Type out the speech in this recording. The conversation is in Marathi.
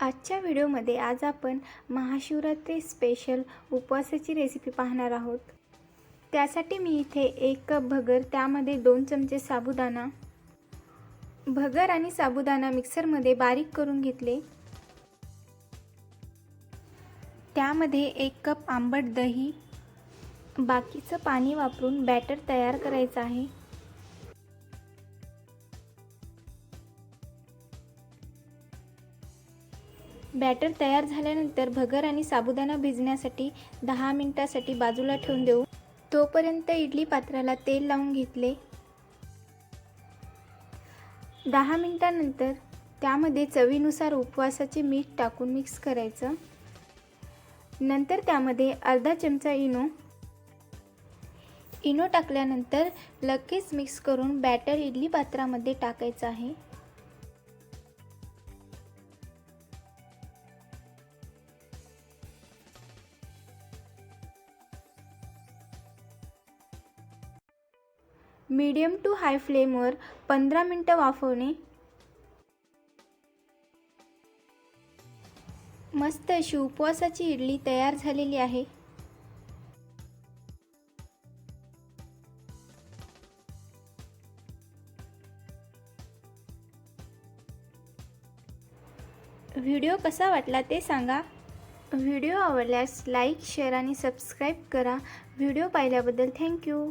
आजच्या व्हिडिओमध्ये आज आपण महाशिवरात्री स्पेशल उपवासाची रेसिपी पाहणार आहोत. त्यासाठी मी इथे एक कप भगर त्यामध्ये दोन चमचे साबुदाणा. भगर आणि साबुदाणा मिक्सरमध्ये बारीक करून घेतले. त्यामध्ये एक कप आंबट दही. बाकीचं पाणी वापरून बॅटर तयार करायचं आहे. बॅटर तयार झाल्यानंतर भगर आणि साबुदाणा भिजण्यासाठी दहा मिनटासाठी बाजूला ठेवून देऊ. तोपर्यंत इडली पात्राला तेल लावून घेतले. दहा मिनटानंतर त्यामध्ये चवीनुसार उपवासाचे मीठ टाकून मिक्स करायचं. नंतर त्यामध्ये अर्धा चमचा इनो. इनो टाकल्यानंतर लगेच मिक्स करून बॅटर इडली पात्रामध्ये टाकायचं आहे. मीडियम टू हाय फ्लेमवर पंधरा मिनटं वाफवणे. मस्त अशी उपवासाची इडली तयार झालेली आहे. व्हिडिओ कसा वाटला ते सांगा. व्हिडिओ आवडल्यास लाईक शेअर आणि सबस्क्राईब करा. व्हिडिओ पाहिल्याबद्दल थँक्यू.